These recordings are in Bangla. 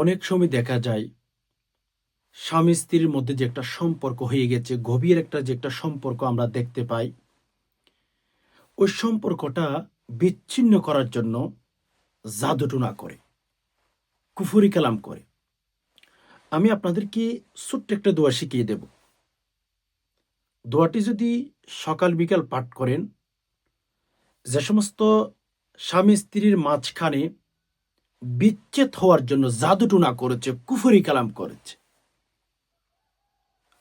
অনেক সময় দেখা যায়, স্বামী স্ত্রীর মধ্যে যে একটা সম্পর্ক হয়ে গেছে, গভীর একটা যে একটা সম্পর্ক আমরা দেখতে পাই, ওই সম্পর্কটা বিচ্ছিন্ন করার জন্য জাদুটুনা করে, কুফুরি কালাম করে। আমি আপনাদেরকে ছোট্ট একটা দোয়া শিখিয়ে দেব। দোয়াটি যদি সকাল বিকাল পাঠ করেন, যে সমস্ত স্বামী স্ত্রীর মাঝখানে বিচ্ছেদ হওয়ার জন্য জাদুটুনা করেছে, কুফরি কালাম করেছে।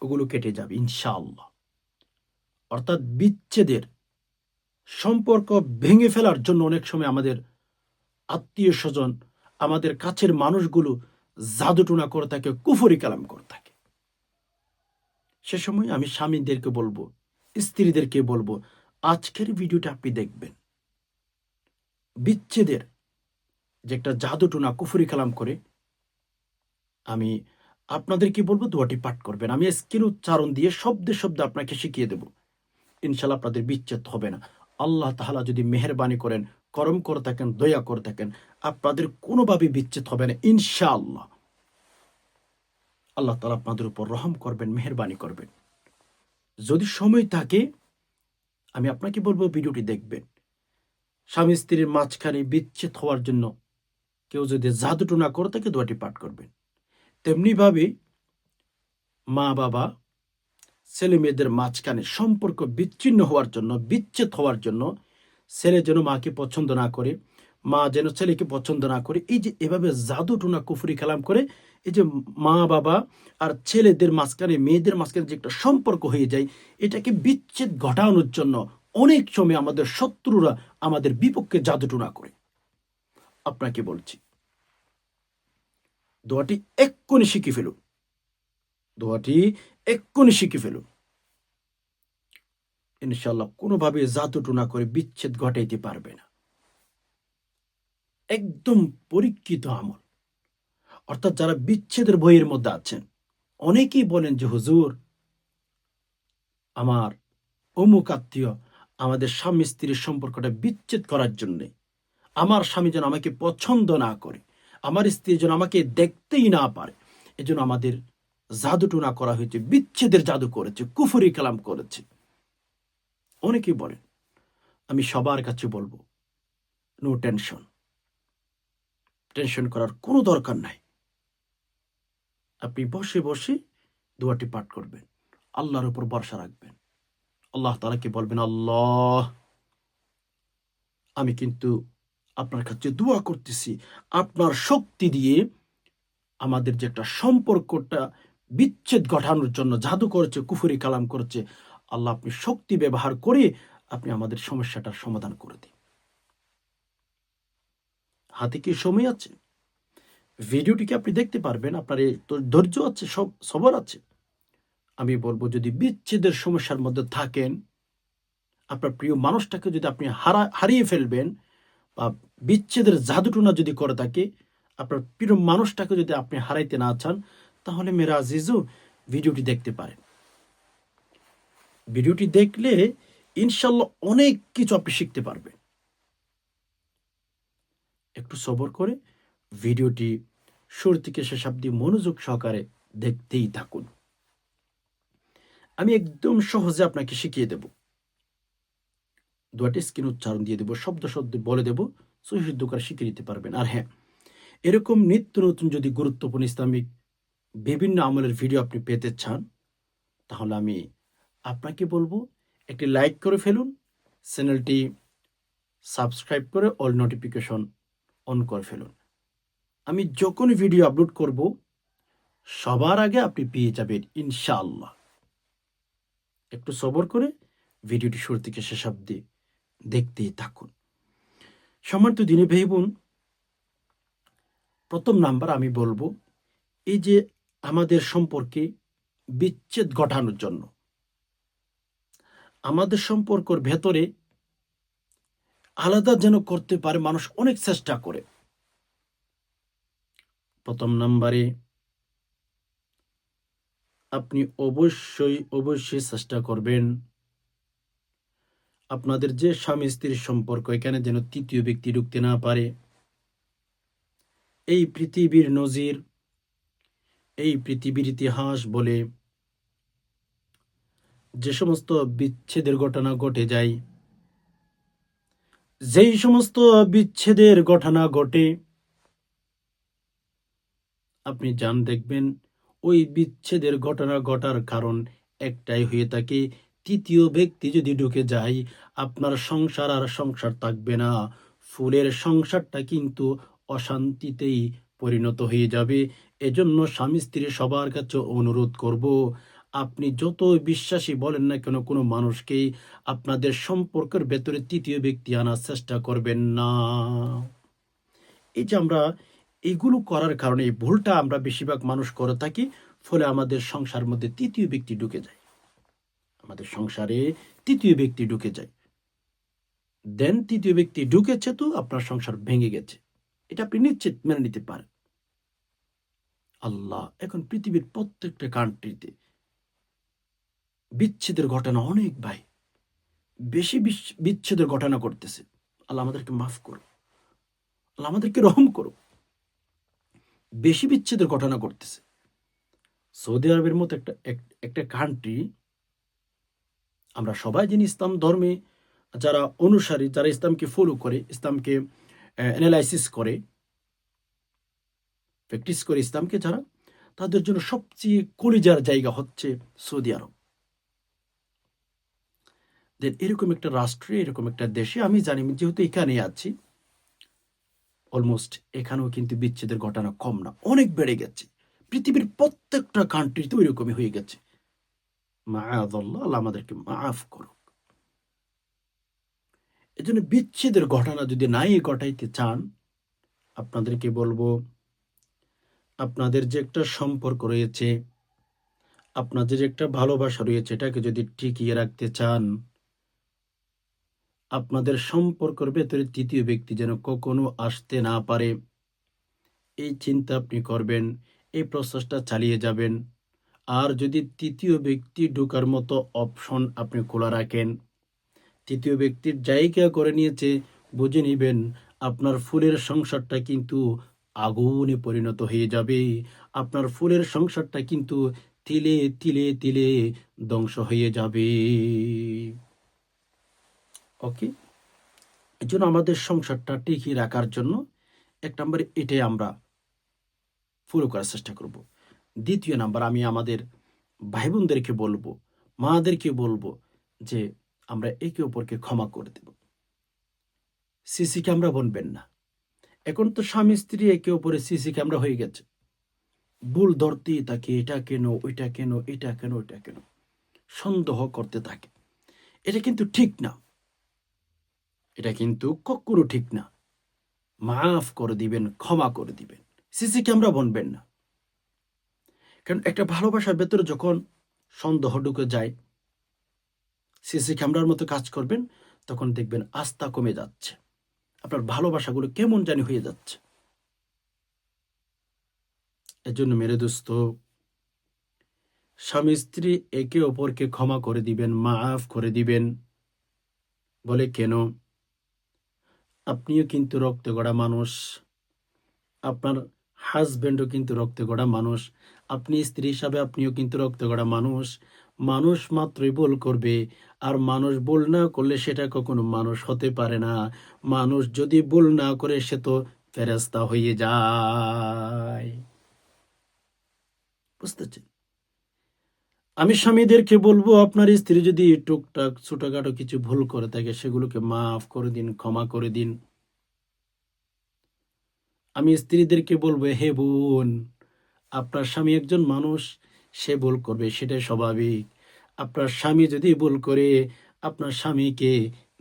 ওগুলো কেটে যাবে, ইনশাআল্লাহ। অর্থাৎ বিচ্ছেদের সম্পর্ক ভেঙে ফেলার জন্য অনেক সময় আমাদের আত্মীয় স্বজন, আমাদের কাছের মানুষগুলো জাদুটুনা করে থাকে, কুফরি কালাম করে থাকে। সে সময় আমি স্বামীদেরকে বলব, স্ত্রীদেরকে বলব, আজকের ভিডিওটা আপনি দেখবেন। বিচ্ছেদের যে একটা জাদুটুনা কুফুরি কালাম করে আমি আপনাদের আপনাদেরকে বলব? দোয়াটি পাঠ করবেন। আমি স্কিন উচ্চারণ দিয়ে শব্দে শব্দে আপনাকে শিখিয়ে দেব। ইনশাল্লাহ আপনাদের বিচ্ছেদ হবে না। আল্লাহ তাহলা যদি মেহরবানি করেন, করম করে থাকেন, দয়া করে থাকেন, আপনাদের কোনোভাবে বিচ্ছেদ হবে না। ইনশাআল্লাহ। আল্লাহ তালা আপনাদের উপর রহম করবেন, মেহরবানি করবেন। যদি সময় থাকে, আমি আপনাকে বলব, ভিডিওটি দেখবেন। স্বামী স্ত্রীর মাঝখানে বিচ্ছেদ হওয়ার জন্য কেউ যদি জাদুটু না করে থাকে দোয়াটি পাঠ করবেন। তেমনিভাবে মা বাবা, ছেলে মেয়েদের মাঝখানে সম্পর্ক বিচ্ছিন্ন হওয়ার জন্য, বিচ্ছেদ হওয়ার জন্য ছেলে যেন মাকে পছন্দ না করে, মা যেন ছেলেকে পছন্দ না করে, এই যে এভাবে জাদু টুনা কুফুরি কালাম করে, এই যে মা বাবা আর ছেলেদের মাঝখানে, মেয়েদের মাঝখানে যে একটা সম্পর্ক হয়ে যায়, এটাকে বিচ্ছেদ ঘটানোর জন্য অনেক সময় আমাদের শত্রুরা আমাদের বিপক্ষে জাদু টুনা করে। আপনাকে বলছি দোয়াটি এক্ষুনি শিখে ফেলুন। দোয়াটি এক্ষুনি শিখে ফেলুন। ইনশাল্লাহ কোনোভাবে জাদুটুনা করে বিচ্ছেদ ঘটাইতে পারবে না। একদম পরীক্ষিত আমল। অর্থাৎ যারা বিচ্ছেদের বইয়ের মধ্যে আছেন, অনেকেই বলেন যে, হুজুর, আমার অমুক আত্মীয় আমাদের স্বামী স্ত্রীর সম্পর্কটা বিচ্ছেদ করার জন্যে, আমার স্বামী যেন আমাকে পছন্দ না করে। আমার স্ত্রী যেন আমাকে দেখতেই না পারে। এজন্য আমাদের জাদুটুনা করা হয়েছে, বিচ্ছেদের জাদু করেছে, কুফুরি কালাম করেছে। অনেকেই বলেন, আমি সবার কাছে বলব নো টেনশন টেনশন করার কোনো দরকার নাই। আপনি বসে বসে দোয়াটি পাঠ করবেন, আল্লাহর উপর ভরসা রাখবেন। আল্লাহ তালাকে বলবেন, আল্লাহ, আমি কিন্তু আপনার কাছে দোয়া করতেছি। আপনার শক্তি দিয়ে আমাদের যে একটা সম্পর্কটা বিচ্ছেদ ঘটানোর জন্য জাদু করেছে, কুফুরি কালাম করেছে, আল্লাহ আপনি শক্তি ব্যবহার করে আপনি আমাদের সমস্যাটার সমাধান করে দিন। হাতে কি সময় আছে? ভিডিওটিকে আপনি দেখতে পারবেন? আপনার ধৈর্য আছে, সব সবর আছে? আমি বলব, যদি বিচ্ছেদের সমস্যার মধ্যে থাকেন, আপনার প্রিয় মানুষটাকে যদি আপনি হারা, হারিয়ে ফেলবেন বা বিচ্ছেদের জাদুটুনা যদি করে থাকে, আপনার প্রিয় মানুষটাকে যদি আপনি হারাইতে না চান, তাহলে মেরা আজিজও ভিডিওটি দেখতে পারেন। ভিডিওটি দেখলে ইনশাল্লাহ অনেক কিছু আপনি শিখতে পারবেন। একটু সবর করে ভিডিওটি শুরু থেকে শেষ অব্দি মনোযোগ সহকারে দেখতেই থাকুন। আমি একদম সহজে আপনাকে শিখিয়ে দেব। দোয়াটি স্ক্রিন উচ্চারণ দিয়ে দেবো, শব্দ শব্দ বলে দেব সহিষ্ণু করে শিখে নিতে পারবেন। আর হ্যাঁ এরকম নিত্য নতুন যদি গুরুত্বপূর্ণ ইসলামিক বিভিন্ন আমলের ভিডিও আপনি পেতে চান, তাহলে আমি আপনাকে বলব একটি লাইক করে ফেলুন, চ্যানেলটি সাবস্ক্রাইব করে অল নোটিফিকেশন অন করে ফেলুন। আমি যখন ভিডিও আপলোড করব, সবার আগে আপনি পেয়ে যাবেন ইনশাআল্লাহ। একটু সবর করে ভিডিওটি শুরু থেকে শেষ অব্দি দেখতেই থাকুন। সম্মানিত দিনে ভাই বোন প্রথম নাম্বার আমি বলব, এই যে আমাদের সম্পর্কে বিচ্ছেদ ঘটানোর জন্য। আমাদের সম্পর্কর ভেতরে আলাদা যেন করতে পারে মানুষ অনেক চেষ্টা করে। প্রথম নাম্বারে আপনি অবশ্যই অবশ্যই চেষ্টা করবেন আপনাদের যে স্বামী স্ত্রীর সম্পর্ক এখানে যেন তৃতীয় ব্যক্তি ঢুকতে না পারে। এই পৃথিবীর নজির, এই পৃথিবীর ইতিহাস বলে যে সমস্ত বিচ্ছেদের ঘটনা ঘটে যায়, যেই সমস্ত বিচ্ছেদের ঘটনা ঘটে, আপনি যান দেখবেন, ওই বিচ্ছেদের ঘটনা ঘটার কারণ একটাই হয়ে থাকে তৃতীয় ব্যক্তি যদি ঢুকে যায়, আপনার সংসার আর সংসার থাকবে না। ফুলের সংসারটা কিন্তু অশান্তিতেই পরিণত হয়ে যাবে। এজন্য স্বামী স্ত্রী সবার কাছে অনুরোধ করব, আপনি যত বিশ্বাসী বলেন না কেন কোনো মানুষকে, আপনাদের সম্পর্কের ভেতরে তৃতীয় ব্যক্তি আনার চেষ্টা করবেন না। এই যে আমরা এগুলো করার কারণে এই ভুলটা আমরা বেশিরভাগ মানুষ করে থাকি, ফলে আমাদের সংসার মধ্যে তৃতীয় ব্যক্তি ঢুকে যায়। আমাদের সংসারে তৃতীয় ব্যক্তি ঢুকে যায়। দেন তৃতীয় ব্যক্তি ঢুকেছে তো আপনার সংসার ভেঙে গেছে। এটা আপনি নিশ্চিত মেনে নিতে পারেন। আল্লাহ, এখন পৃথিবীর প্রত্যেকটা কান্ট্রিতে বিচ্ছেদের ঘটনা অনেক ভাই। বেশি বিচ্ছেদের ঘটনা করতেছে আল্লাহ আমাদেরকে মাফ করো আল্লাহ আমাদেরকে রহম করো বেশি বিচ্ছেদের ঘটনা করতেছে সৌদি আরবের মতো একটা একটা কান্ট্রি আমরা সবাই যিনি ইসলাম ধর্মে যারা অনুসারী, যারা ইসলামকে ফলো করে, ইসলামকে অ্যানালাইসিস করে প্র্যাকটিস করে ইসলামকে যারা, তাদের জন্য সবচেয়ে কলিজার জায়গা হচ্ছে সৌদি আরব। দেন এরকম একটা রাষ্ট্রে, এরকম একটা দেশে আমি জানি যেহেতু এখানে আছি অলমোস্ট এখানেও কিন্তু বিচ্ছেদের ঘটনা কম না, অনেক বেড়ে গেছে। পৃথিবীর প্রত্যেকটা কান্ট্রিতে ওই রকমই হয়ে গেছে। আল্লাহ আমাদেরকে মাফ করুক। এজন্য বিচ্ছেদের ঘটনা যদি নাই ঘটাইতে চান, আপনাদেরকে বলব, আপনাদের যে একটা সম্পর্ক রয়েছে, আপনাদের যে একটা ভালোবাসা রয়েছে, এটাকে যদি টিকিয়ে রাখতে চান, আপনাদের সম্পর্কের ভেতরে তৃতীয় ব্যক্তি যেন কখনো আসতে না পারে, এই চিন্তা আপনি করবেন, এই প্রসেসটা চালিয়ে যাবেন। আর যদি তৃতীয় ব্যক্তি ঢোকার মতো অপশন আপনি খোলা রাখেন, তৃতীয় ব্যক্তির জায়গা করে নিয়েছে, বুঝে নেবেন, আপনার ফুলের সংসারটা কিন্তু আগুনে পরিণত হয়ে যাবে। আপনার ফুলের সংসারটা কিন্তু তিলে তিলে তিলে ধ্বংস হয়ে যাবে। ওকে এই জন্য আমাদের সংসারটা টিকিয়ে রাখার জন্য এক নম্বরে এটাই আমরা ফলো করার চেষ্টা করব। দ্বিতীয় নাম্বার, আমি আমাদের ভাই বোনদেরকে বলব, মাদেরকে বলব যে আমরা একে অপরকে ক্ষমা করে দেব। সিসি ক্যামেরা বনবেন না। এখন তো স্বামী স্ত্রী একে অপরে সিসি ক্যামেরা হয়ে গেছে। ভুল ধরতেই তাকে এটা কেন, ওইটা কেন, এটা কেন, ওইটা কেন? সন্দেহ করতে থাকে। এটা কিন্তু ঠিক না। এটা কিন্তু কখনো ঠিক না। মাফ করে দিবেন, ক্ষমা করে দিবেন। সিসি ক্যামেরা বনবেন না। কারণ একটা ভালোবাসার ভেতরে যখন সন্দেহ ঢুকে যায়, সিসি ক্যামেরার মতো কাজ করবেন, তখন দেখবেন আস্থা কমে যাচ্ছে। আপনার ভালোবাসাগুলো কেমন জানি হয়ে যাচ্ছে। এজন্য মেরে দোস্ত, স্বামী স্ত্রী একে অপরকে ক্ষমা করে দিবেন, মাফ করে দিবেন। বলে কেন? আপনিও কিন্তু রক্ত গড়া মানুষ। আপনার হাজবেন্ডও কিন্তু রক্ত গড়া মানুষ। আপনি স্ত্রী হিসাবে আপনিও কিন্তু রক্ত গড়া মানুষ। মানুষ মাত্রই ভুল করবে, আর মানুষ ভুল না করলে সেটা কখনো মানুষ হতে পারে না। মানুষ যদি ভুল না করে, সে তো ফেরেস্তা হয়ে যায়। বুঝতেছেন আমি স্বামীদেরকে বলব, আপনার স্ত্রী যদি টুকটাক ছোটখাটো কিছু ভুল করে থাকে, সেগুলোকে মাফ করে দিন, ক্ষমা করে দিন। আমি স্ত্রীদেরকে বলব, হে বোন আপনার স্বামী একজন মানুষ, সে ভুল করবে, সেটাই স্বাভাবিক। আপনার স্বামী যদি ভুল করে, আপনার স্বামীকে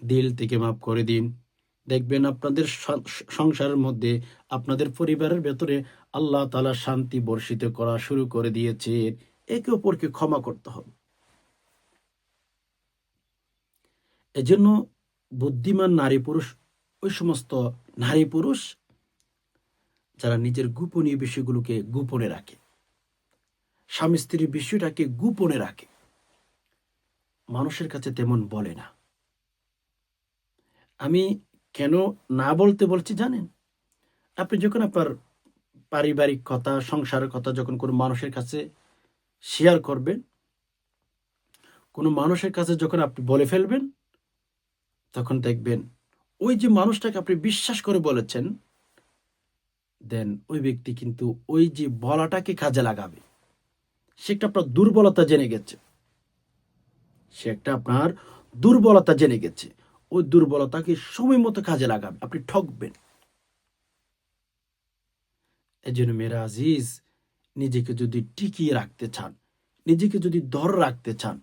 দিল থেকে মাফ করে দিন। দেখবেন আপনাদের সংসারের মধ্যে আপনাদের পরিবারের ভেতরে আল্লাহ তালা শান্তি বর্ষিত করা শুরু করে দিয়েছে। একে অপরকে ক্ষমা করতে হবে। এজন্য বুদ্ধিমান নারী পুরুষ, ওই সমস্ত নারী পুরুষ যারা নিজের গোপনীয় বিষয়গুলোকে গোপনে রাখে। স্বামী স্ত্রীর বিষয়টাকে গোপনে রাখে। মানুষের কাছে তেমন বলে না। আমি কেন না বলতে বলছি জানেন? আপনি যখন আপনার পারিবারিক কথা, সংসারের কথা যখন কোনো মানুষের কাছে শেয়ার করবেন, কোনো মানুষের কাছে যখন আপনি বলে ফেলবেন, তখন দেখবেন ওই যে মানুষটাকে আপনি বিশ্বাস করে বলেছেন দেন ওই ব্যক্তি কিন্তু ওই যে বলাটাকে কাজে লাগাবে। সে একটা আপনার দুর্বলতা জেনে গেছে। সে একটা আপনার দুর্বলতা জেনে গেছে। ওই দুর্বলতাকে সময় মতো কাজে লাগাবে। আপনি ঠকবেন। এই জন্য মেরা আজিজ, নিজেকে যদি টিকিয়ে রাখতে চান, নিজেকে যদি ধর রাখতে চান,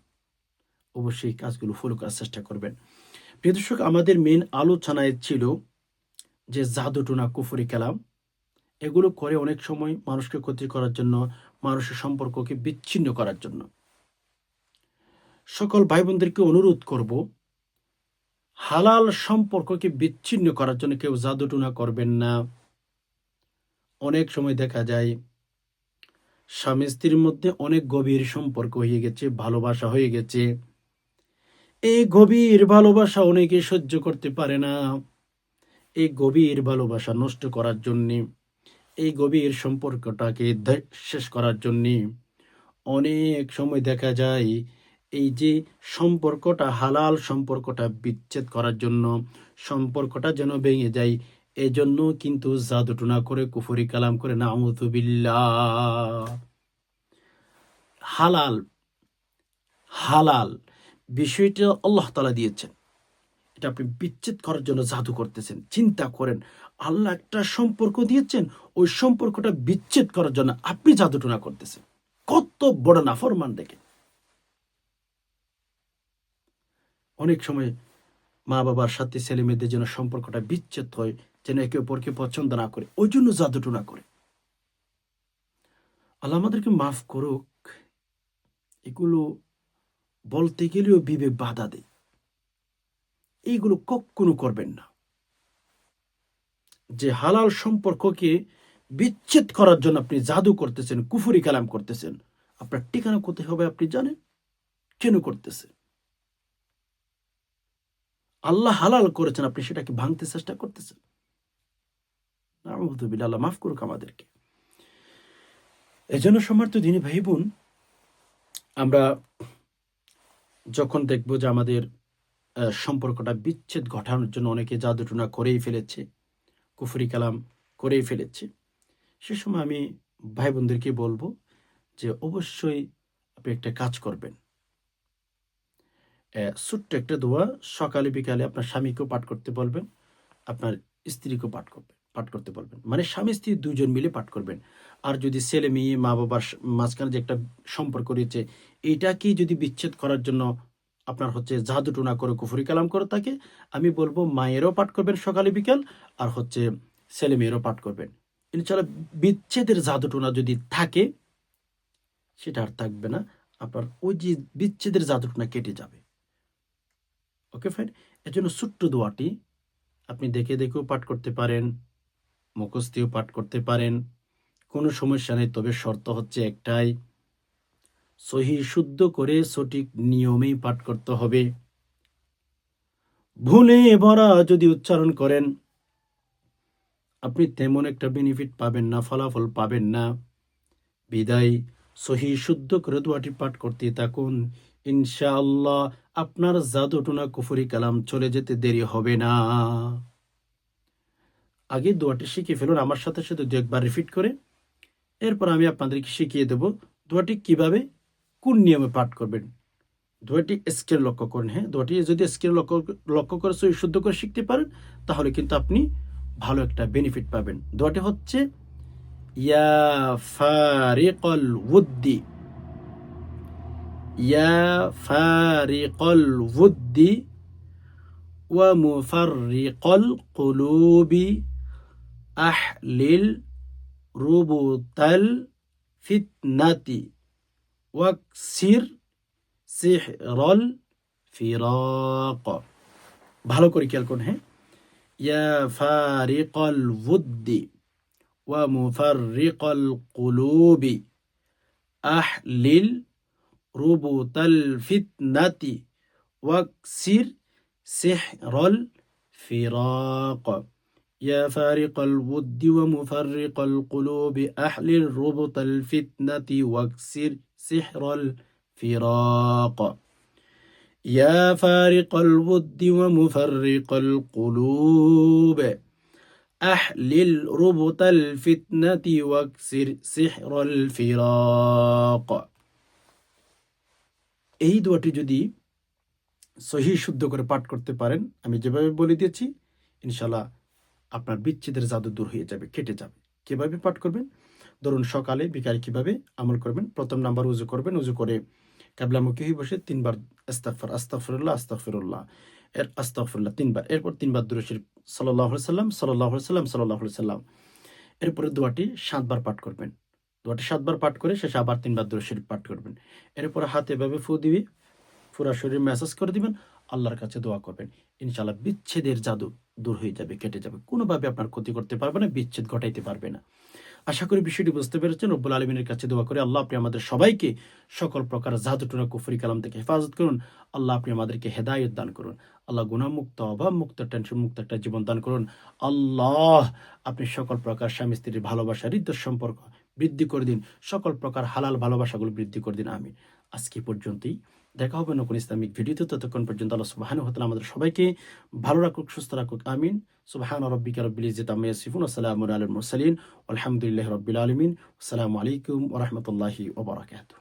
অবশ্যই কাজগুলো ফলো করার চেষ্টা করবেন। প্রিয় দর্শক, আমাদের মেন আলোচনায় ছিল যে জাদুটুনা কুফরি কালাম। এগুলো করে অনেক সময় মানুষকে ক্ষতি করার জন্য, মানুষের সম্পর্ককে বিচ্ছিন্ন করার জন্য। সকল ভাই বোনদেরকে অনুরোধ করব, হালাল সম্পর্ককে বিচ্ছিন্ন করার জন্য কেউ জাদুটুনা করবেন না। অনেক সময় দেখা যায়, স্বামী স্ত্রীর মধ্যে অনেক গভীর সম্পর্ক হয়ে গেছে, ভালোবাসা হয়ে গেছে। এই গভীর ভালোবাসা অনেকে সহ্য করতে পারে না। এই গভীর ভালোবাসা নষ্ট করার জন্যে এই গভীর সম্পর্কটাকে শেষ করার জন্যে অনেক সময় দেখা যায় এই যে সম্পর্কটা, হালাল সম্পর্কটা বিচ্ছেদ করার জন্য সম্পর্কটা যেন ভেঙে যায়, এজন্য কিন্তু জাদুটুনা করে, কুফরি কালাম করে না হালাল হালাল বিষয়টা আল্লাহ তালা দিয়েছেন। এটা আপনি বিচ্ছেদ করার জন্য জাদু করতেছেন, চিন্তা করেন আল্লাহ একটা সম্পর্ক দিয়েছেন, ওই সম্পর্কটা বিচ্ছেদ করার জন্য আপনি জাদুটনা করতেছেন। কত বড় নাফরমান দেখে অনেক সময় মা বাবার সাথে ছেলে মেয়েদের যেন সম্পর্কটা বিচ্ছেদ হয়, যেন একে অপরকে পছন্দ না করে, ওই জন্য জাদুটনা করে। আল্লাহ আমাদেরকে মাফ করুক, এগুলো বলতে গেলেও বিবেক বাধা দেয়। এইগুলো কখনো করবেন না। যে হালাল সম্পর্ককে বিচ্ছেদ করার জন্য আপনি জাদু করতেছেন, কুফুরি কালাম করতেছেন, আপনার ঠিকানা কোথায় হবে আপনি জানেন? কেন করতেছে আল্লাহ হালাল করেছেন, আপনি সেটাকে ভাঙতে চেষ্টা করতেছেন। আল্লাহ মাফ করুক আমাদেরকে। এই জন্য সমর্থ দিনী ভাই বোন আমরা যখন দেখব যে আমাদের সম্পর্কটা বিচ্ছেদ ঘটানোর জন্য অনেকে জাদুটুনা করেই ফেলেছে কুফরি কালাম করেই ফেলেছে। সে সময় আমি ভাই বোনদেরকে বলব যে, অবশ্যই আপনি একটা কাজ করবেন। ছোট্ট একটা দোয়া, সকালে বিকালে আপনার স্বামীকেও পাঠ করতে বলবেন, আপনার স্ত্রীকেও পাঠ করবেন পাঠ করতে বলবেন। মানে স্বামী, স্ত্রী দুজন মিলে পাঠ করবেন। আর যদি ছেলে, মেয়ে মা বাবার মাঝখানে যে একটা সম্পর্ক রয়েছে এইটাকেই যদি বিচ্ছেদ করার জন্য আপনার হচ্ছে জাদুটুনা করে কুফুরি কালাম করে থাকে আমি বলব মায়েরও পাঠ করবেন সকালে বিকাল আর হচ্ছে ছেলে মেয়েরও পাঠ করবেন। ইনশাল্লাহ বিচ্ছেদের জাদুটুনা যদি থাকে, সেটা আর থাকবে না। আপনার ওই যে বিচ্ছেদের জাদুটুনা কেটে যাবে। Okay, fine? এর জন্য ছোট্ট দোয়াটি আপনি দেখে দেখেও পাঠ করতে পারেন, মুখস্থিও পাঠ করতে পারেন। কোনো সমস্যা নেই, তবে শর্ত হচ্ছে একটাই সহি শুদ্ধ করে সঠিক নিয়মেই পাঠ করতে হবে। ভুলে ভরা যদি উচ্চারণ করেন, আপনি তেমন একটা বেনিফিট পাবেন না, ফলাফল পাবেন না। বিদায়। সহি শুদ্ধ করে দোয়াটি পাঠ করতে থাকুন। ইনশাআল্লাহ আপনার জাদুটুনা কুফুরি কালাম চলে যেতে দেরি হবে না। আগে দোয়াটি শিখে ফেলুন, আমার সাথে সাথে দু একবার রিপিট করে। এরপর আমি আপনাদেরকে শিখিয়ে দেব দোয়াটি কীভাবে কোন নিয়মে পাঠ করবেন? দোয়াটি স্কেল লক্ষ্য করেন হ্যাঁ? দোয়াটি যদি স্কেল লক্ষ্য লক্ষ্য করে সই শুদ্ধ করে শিখতে পারেন, তাহলে কিন্তু আপনি ভালো একটা বেনিফিট পাবেন। দোয়াটি হচ্ছে, ইয়া ফারিকল উদ্দি। ইয়া ফারিকল উদ্দি ওয়া মুফারিকল কুলুবি আহলিল রুবুতাল ফিতনাতি। ওয়াকসির সিহরল ফিরাক ভালো করে খেয়াল করুন হ্যাঁ ইয়া ফারিকল উদ্দি ওয়া মুফারিকল কুলুবি আহলিল রুবুতাল ফিতনাতি ওয়াকসির সিহরল ফিরাক يا فارق الود ومفرق القلوب أحلل ربط الفتنة واكسر سحر الفراق يا فارق الود ومفرق القلوب أحلل ربط الفتنة واكسر سحر الفراق এই দোয়াটি যদি সহি শুদ্ধ করে পাঠ করতে পারেন আমি যেভাবে বলে দিয়েছি ইনশাল্লাহ আপনার বিচ্ছেদের জাদু দূর হয়ে যাবে কেটে যাবে কিভাবে পাঠ করবেন ধরুন সকালে বিকালে কীভাবে আমল করবেন? প্রথম নাম্বার উজু করবেন, উজু করে কাবলামুখী হয়ে বসে তিনবার আস্তাফর আস্তাফরুল্লাহ আস্তাফিরুল্লাহ এর আস্তাফরুল্লাহ তিনবার। এরপর তিনবার দুরশির সাল্লাহ সাল্লাম সাল্লাহ সাল্লাম সাল্লাহ সাল্লাম এরপরে দোয়াটি সাতবার পাঠ করবেন। দোয়াটি সাতবার পাঠ করে শেষে আবার তিনবার দুরশির পাঠ করবেন। এরপরে হাতে এভাবে ফু দিবে পুরা শরীর ম্যাসাজ করে দিবেন, আল্লাহর কাছে দোয়া করবেন। ইনশাল্লাহ বিচ্ছেদের জাদু দূর হয়ে যাবে, কেটে যাবে। কোনোভাবে আপনার ক্ষতি করতে পারবে না, বিচ্ছেদ ঘটাইতে পারবে না। আশা করি বিষয়টি বুঝতে পেরেছেন। রব্বুল আলমিনের কাছে দোয়া করে আল্লাহ আপনি আমাদের সবাইকে সকল প্রকার জাদুটুনা কুফরি কালাম থেকে হেফাজত করুন। আল্লাহ আপনি আমাদেরকে হেদায়ত দান করুন। আল্লাহ গুণামুক্ত অভাব মুক্ত টেনশন মুক্ত একটা জীবন দান করুন। আল্লাহ আপনি সকল প্রকার স্বামী স্ত্রীর ভালোবাসা, হৃদয় সম্পর্ক বৃদ্ধি করে দিন। সকল প্রকার হালাল ভালোবাসাগুলো বৃদ্ধি করে দিন। আমি আজকে পর্যন্তই। দেখা হবে নতুন ইসলামিক ভিডিওতে। ততক্ষণ পর্যন্ত আল্লাহ সুবাহানু হতালা আমাদের সবাইকে ভালো রাখুক, সুস্থ রাখুক, আমিন। সুবাহান রব্বিক রব্বিল ইজিত আম্মা সিফুন আসসালামু আলম মুরসালিন। আলহামদুলিল্লাহ রব্বিল আলমিন। আসসালামু আলাইকুম ওরহমতুল্লাহি বারাকাতুহু।